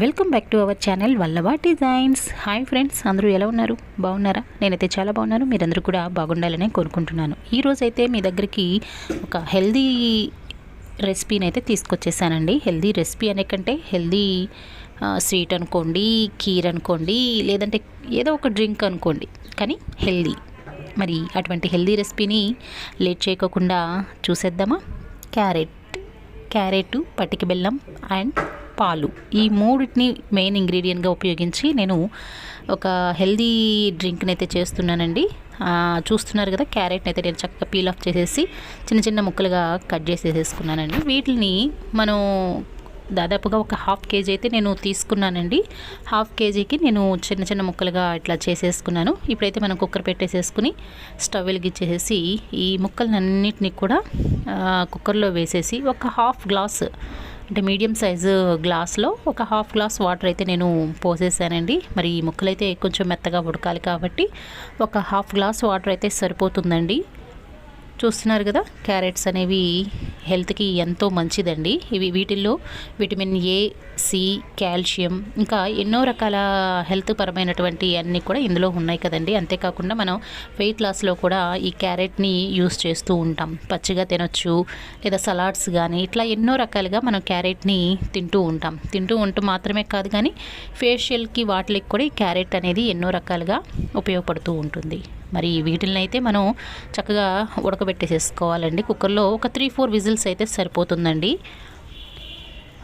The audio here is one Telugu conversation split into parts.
Welcome back to our channel Vallava designs hi friends అందరూ ఎలా ఉన్నారు? బాగున్నారా? నేనైతే చాలా బాగున్నాను. మీరందరూ కూడా బాగుండాలని కోరుకుంటున్నాను. ఈరోజు అయితే మీ దగ్గరికి ఒక హెల్దీ రెసిపీని అయితే తీసుకొచ్చేసానండి. హెల్దీ రెసిపీ అనే కంటే హెల్దీ స్వీట్ అనుకోండి కీర్ అనుకోండి లేదంటే ఏదో ఒక డ్రింక్ అనుకోండి. కానీ హెల్దీ. మరి అటువంటి హెల్దీ రెసిపీని లేట్ చేయకోకుండా చూసేద్దామా? క్యారెట్ క్యారెట్ పటికి బెల్లం అండ్ పాలు. ఈ మూడింటిని మెయిన్ ఇంగ్రీడియంట్గా ఉపయోగించి నేను ఒక హెల్దీ డ్రింక్ని అయితే చేస్తున్నానండి చూస్తున్నారు కదా క్యారెట్ని అయితే నేను చక్కగా పీల్ ఆఫ్ చేసేసి చిన్న చిన్న ముక్కలుగా కట్ చేసేసుకున్నానండి వీటిని మనం దాదాపుగా ఒక హాఫ్ కేజీ అయితే నేను తీసుకున్నానండి. హాఫ్ కేజీకి నేను చిన్న చిన్న ముక్కలుగా ఇట్లా చేసేసుకున్నాను. ఇప్పుడైతే మనం కుక్కర్ పెట్టేసేసుకుని స్టవ్ వెలిగించేసి ఈ ముక్కలన్నిటిని కూడా కుక్కర్లో వేసేసి ఒక హాఫ్ గ్లాస్ అంటే మీడియం సైజు గ్లాస్లో ఒక హాఫ్ గ్లాస్ వాటర్ అయితే నేను పోసేసానండి. మరి ఈ ముక్కలు అయితే కొంచెం మెత్తగా ఉడకాలి కాబట్టి ఒక హాఫ్ గ్లాస్ వాటర్ అయితే సరిపోతుందండి. చూస్తున్నారు కదా క్యారెట్స్ అనేవి హెల్త్కి ఎంతో మంచిదండి. ఇవి వీటిల్లో విటమిన్ ఏ సి కాల్షియం ఇంకా ఎన్నో రకాల హెల్త్ పరమైనటువంటి అన్నీ కూడా ఇందులో ఉన్నాయి కదండి. అంతేకాకుండా మనం వెయిట్ లాస్లో కూడా ఈ క్యారెట్ని యూస్ చేస్తూ ఉంటాం. పచ్చిగా తినొచ్చు లేదా సలాడ్స్ కానీ ఇట్లా ఎన్నో రకాలుగా మనం క్యారెట్ని తింటూ ఉంటాం. తింటూ ఉంటూ మాత్రమే కాదు కానీ ఫేషియల్కి వాటికి కూడా ఈ క్యారెట్ అనేది ఎన్నో రకాలుగా ఉపయోగపడుతూ ఉంటుంది. మరి వీటిని అయితే మనం చక్కగా ఉడకబెట్టేసేసుకోవాలండి. కుక్కర్లో ఒక త్రీ ఫోర్ విజిల్ విజిల్స్ అయితే సరిపోతుందండి.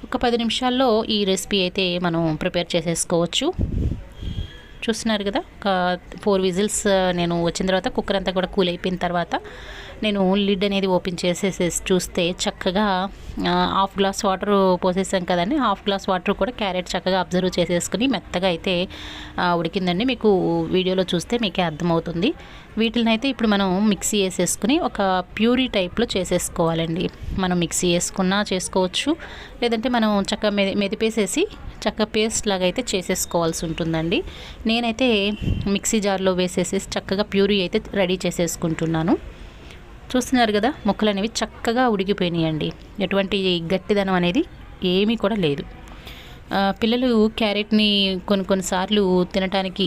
ఒక పది నిమిషాల్లో ఈ రెసిపీ అయితే మనం ప్రిపేర్ చేసేసుకోవచ్చు. చూస్తున్నారు కదా ఒక ఫోర్ విజిల్స్ నేను వచ్చిన తర్వాత కుక్కర్ అంతా కూడా కూల్ అయిపోయిన తర్వాత నేను లిడ్ అనేది ఓపెన్ చేసేసి చూస్తే చక్కగా హాఫ్ గ్లాస్ వాటర్ పోసేసాం కదండి. హాఫ్ గ్లాస్ వాటర్ కూడా క్యారెట్ చక్కగా అబ్జర్వ్ చేసేసుకుని మెత్తగా అయితే ఉడికిందండి. మీకు వీడియోలో చూస్తే మీకే అర్థమవుతుంది. వీటిని అయితే ఇప్పుడు మనం మిక్సీ వేసేసుకుని ఒక ప్యూరీ టైప్లో చేసేసుకోవాలండి. మనం మిక్సీ వేసుకున్నా చేసుకోవచ్చు. లేదంటే మనం చక్కగా మె మెదిపేసేసి చక్కగా పేస్ట్ లాగా అయితే చేసేసుకోవాల్సి ఉంటుందండి. నేనైతే మిక్సీ జార్లో వేసేసేసి చక్కగా ప్యూరీ అయితే రెడీ చేసేసుకుంటున్నాను. చూస్తున్నారు కదా ముక్కలు అనేవి చక్కగా ఉడికిపోయినాయండి. ఎటువంటి గట్టిదనం అనేది ఏమీ కూడా లేదు. పిల్లలు క్యారెట్ని కొన్ని కొన్నిసార్లు తినడానికి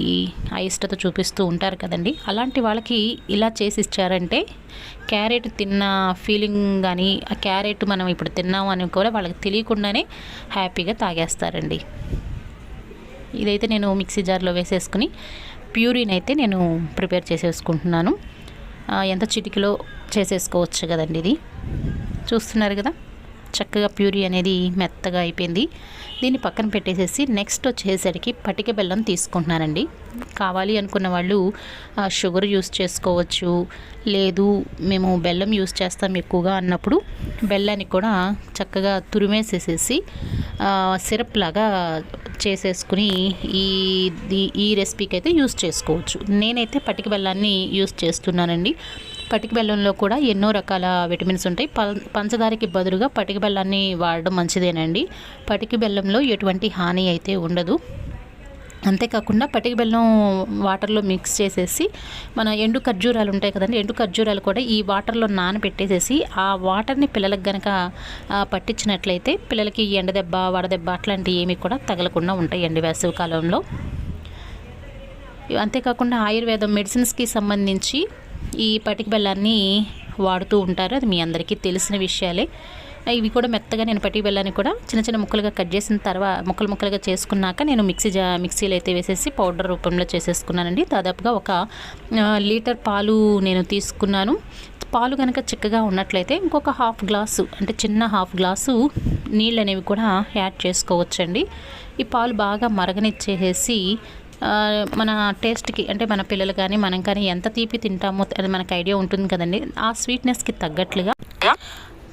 అయిష్టత చూపిస్తూ ఉంటారు కదండి. అలాంటి వాళ్ళకి ఇలా చేసి ఇచ్చారంటే క్యారెట్ తిన్న ఫీలింగ్ కానీ ఆ క్యారెట్ మనం ఇప్పుడు తిన్నాం అని కూడా వాళ్ళకి తెలియకుండానే హ్యాపీగా తాగేస్తారండి. ఇదైతే నేను మిక్సీ జార్లో వేసేసుకుని ప్యూరీని అయితే నేను ప్రిపేర్ చేసేసుకుంటున్నాను. ఎంత చిటికలో చేసేసుకోవచ్చు కదండి ఇది. చూస్తున్నారు కదా? చక్కగా ప్యూరీ అనేది మెత్తగా అయిపోయింది. దీన్ని పక్కన పెట్టేసేసి నెక్స్ట్ వచ్చేసరికి పటిక బెల్లం తీసుకుంటున్నానండి. కావాలి అనుకున్న వాళ్ళు ఆ, షుగర్ యూస్ చేసుకోవచ్చు. లేదు మేము బెల్లం యూస్ చేస్తాం ఎక్కువగా అన్నప్పుడు బెల్లాన్ని కూడా చక్కగా తురిమేసేసేసి సిరప్ లాగా చేసేసుకుని ఈ ఈ- ఈ రెసిపీకి అయితే యూస్ చేసుకోవచ్చు. నేనైతే పటిక బెల్లాన్ని యూస్ చేస్తున్నానండి. పటిక బెల్లంలో కూడా ఎన్నో రకాల విటమిన్స్ ఉంటాయి. పం- పంచదారకి బదులుగా పటిక బెల్లాన్ని వాడడం మంచిదేనండి. పటిక బెల్లంలో ఎటువంటి హాని అయితే ఉండదు. అంతేకాకుండా పటిక బెల్లం వాటర్లో మిక్స్ చేసేసి మన ఎండు ఖర్జూరాలు ఉంటాయి కదండి ఎండు ఖర్జూరాలు కూడా ఈ వాటర్లో నానబెట్టేసేసి ఆ వాటర్ని పిల్లలకు గనక పట్టించినట్లయితే పిల్లలకి ఎండ ఎండదెబ్బ వడదెబ్బ అట్లాంటివి ఏమి కూడా తగలకుండా ఉంటాయి ఎండు వేసవి కాలంలో. అంతేకాకుండా ఆయుర్వేదం మెడిసిన్స్కి సంబంధించి ఈ పటిక బెల్లాన్ని వాడుతూ ఉంటారు. అది మీ అందరికీ తెలిసిన విషయాలే. ఇవి కూడా మెత్తగా నేను పటిక బెల్లాన్ని కూడా చిన్న చిన్న ముక్కలుగా కట్ చేసిన తర్వాత ముక్కలు ముక్కలుగా చేసుకున్నాక నేను మిక్సీ జా మిక్సీలో అయితే వేసేసి పౌడర్ రూపంలో చేసేసుకున్నానండి. దాదాపుగా ఒక లీటర్ పాలు నేను తీసుకున్నాను. పాలు కనుక చిక్కగా ఉన్నట్లయితే ఇంకొక హాఫ్ గ్లాసు అంటే చిన్న హాఫ్ గ్లాసు నీళ్ళు అనేవి కూడా యాడ్ చేసుకోవచ్చండి. ఈ పాలు బాగా మరగనిచ్చేసేసి మన టేస్ట్కి అంటే మన పిల్లలు కానీ మనం కానీ ఎంత తీపి తింటామో అది మనకు ఐడియా ఉంటుంది కదండి. ఆ స్వీట్నెస్కి తగ్గట్లుగా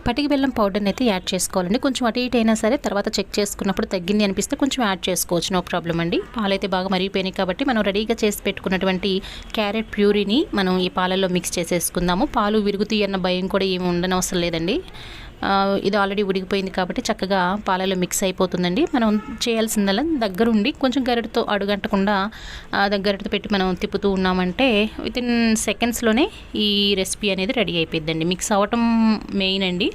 పటిక బెల్లం పౌడర్ని అయితే యాడ్ చేసుకోవాలండి. కొంచెం అటు ఇటు అయినా సరే తర్వాత చెక్ చేసుకున్నప్పుడు తగ్గింది అనిపిస్తే కొంచెం యాడ్ చేసుకోవచ్చు. నో ప్రాబ్లం అండి. పాలైతే బాగా మరిగిపోయినాయి కాబట్టి మనం రెడీగా చేసి పెట్టుకున్నటువంటి క్యారెట్ ప్యూరీని మనం ఈ పాలల్లో మిక్స్ చేసేసుకుందాము. పాలు విరుగుతాయి అన్న భయం కూడా ఏమి ఉండనవసరం లేదండి. ఇది ఆల్రెడీ ఉడికిపోయింది కాబట్టి చక్కగా పాలలో మిక్స్ అయిపోతుందండి. మనం చేయాల్సిందల్లా దగ్గరుండి కొంచెం గరిటతో అడుగంటకుండా దగ్గరతో పెట్టి మనం తిప్పుతూ ఉన్నామంటే విత్ ఇన్ సెకండ్స్లోనే ఈ రెసిపీ అనేది రెడీ అయిపోయిందండి మిక్స్ అవ్వటం మెయిన్ అండి.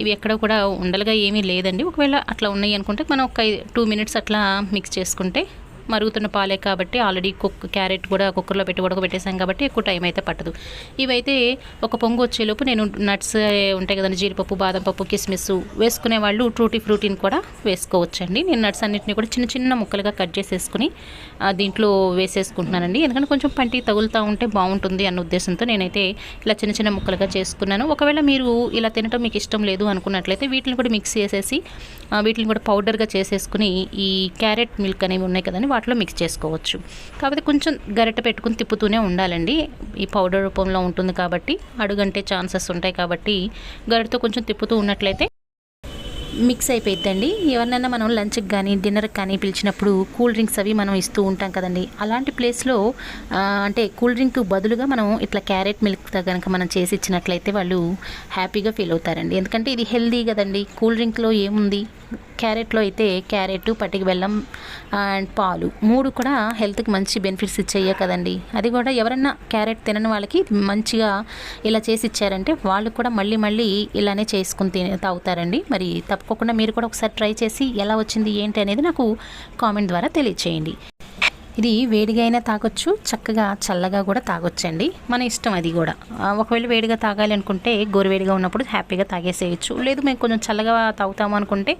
ఇవి ఎక్కడ కూడా ఉండలుగా ఏమీ లేదండి. ఒకవేళ అట్లా ఉన్నాయి అనుకుంటే మనం ఒక టూ మినిట్స్ అట్లా మిక్స్ చేసుకుంటే మరుగుతున్న పాలే కాబట్టి ఆల్రెడీ కుక్ క్యారెట్ కూడా కుక్కర్లో పెట్టి ఉడకబెట్టేసాం కాబట్టి ఎక్కువ టైం అయితే పట్టదు. ఇవైతే ఒక పొంగు వచ్చేలోపు నేను నట్స్ ఉంటాయి కదండి జీడిపప్పు బాదం పప్పు కిస్మిస్ వేసుకునే వాళ్ళు ట్రూటీ ఫ్రూటీని కూడా వేసుకోవచ్చండి. నేను నట్స్ అన్నింటినీ కూడా చిన్న చిన్న ముక్కలుగా కట్ చేసేసుకుని దీంట్లో వేసేసుకుంటున్నానండి. ఎందుకంటే కొంచెం పంటి తగులుతూ ఉంటే బాగుంటుంది అన్న ఉద్దేశంతో నేనైతే ఇలా చిన్న చిన్న ముక్కలుగా చేసుకున్నాను. ఒకవేళ మీరు ఇలా తినటం మీకు ఇష్టం లేదు అనుకున్నట్లయితే వీటిని కూడా మిక్స్ చేసేసి వీటిని కూడా పౌడర్గా చేసేసుకుని ఈ క్యారెట్ మిల్క్ అనేవి ఉన్నాయి కదండి వాటిలో మిక్స్ చేసుకోవచ్చు. కాకపోతే కొంచెం గరిట పెట్టుకుని తిప్పుతూనే ఉండాలండి. ఈ పౌడర్ రూపంలో ఉంటుంది కాబట్టి అడుగంటే ఛాన్సెస్ ఉంటాయి కాబట్టి గరిటతో కొంచెం తిప్పుతూ ఉన్నట్లయితే మిక్స్ అయిపోయిద్దండి. ఎవరినైనా మనం లంచ్కి కానీ డిన్నర్కి కానీ పిలిచినప్పుడు కూల్ డ్రింక్స్ అవి మనం ఇస్తూ ఉంటాం కదండి. అలాంటి ప్లేస్లో అంటే కూల్ డ్రింక్ బదులుగా మనం ఇట్లా క్యారెట్ మిల్క్తో కనుక మనం చేసి ఇచ్చినట్లయితే వాళ్ళు హ్యాపీగా ఫీల్ అవుతారండి. ఎందుకంటే ఇది హెల్దీ కదండి. కూల్ డ్రింక్లో ఏముంది? క్యారెట్లో అయితే క్యారెట్ పట్టిక బెల్లం అండ్ పాలు. మూడు కూడా హెల్త్కి మంచి బెనిఫిట్స్ ఇచ్చేయే కదండి. అది కూడా ఎవరన్నా క్యారెట్ తినని వాళ్ళకి మంచిగా ఇలా చేసి ఇచ్చారంటే వాళ్ళు కూడా మళ్ళీ మళ్ళీ ఇలానే చేసుకుని తినే తాగుతారండి. మరి తప్పకుండా మీరు కూడా ఒకసారి ట్రై చేసి ఎలా వచ్చింది ఏంటి అనేది నాకు కామెంట్ ద్వారా తెలియచేయండి. ఇది వేడిగా అయినా తాగొచ్చు చక్కగా చల్లగా కూడా తాగొచ్చండి. మన ఇష్టం అది కూడా. ఒకవేళ వేడిగా తాగాలి అనుకుంటే గోరువేడిగా ఉన్నప్పుడు హ్యాపీగా తాగేసేయచ్చు. లేదు మేము కొంచెం చల్లగా తాగుతాము అనుకుంటే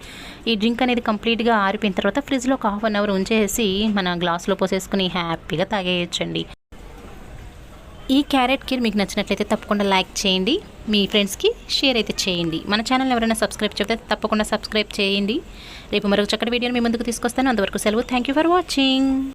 ఈ డ్రింక్ అనేది కంప్లీట్గా ఆరిపోయిన తర్వాత ఫ్రిడ్జ్లో ఒక హాఫ్ అన్ అవర్ ఉంచేసి మన గ్లాస్లో పోసేసుకుని హ్యాపీగా తాగేయచ్చండి. ఈ క్యారెట్ కీర్ మీకు నచ్చినట్లయితే తప్పకుండా లైక్ చేయండి. మీ ఫ్రెండ్స్కి షేర్ అయితే చేయండి. మన ఛానల్ ఎవరైనా సబ్స్క్రైబ్ చెప్తే తప్పకుండా సబ్స్క్రైబ్ చేయండి. రేపు మరొక చక్కటి వీడియోని మీ ముందుకు తీసుకొస్తాను. అంతవరకు సెలవు. Thank you for watching.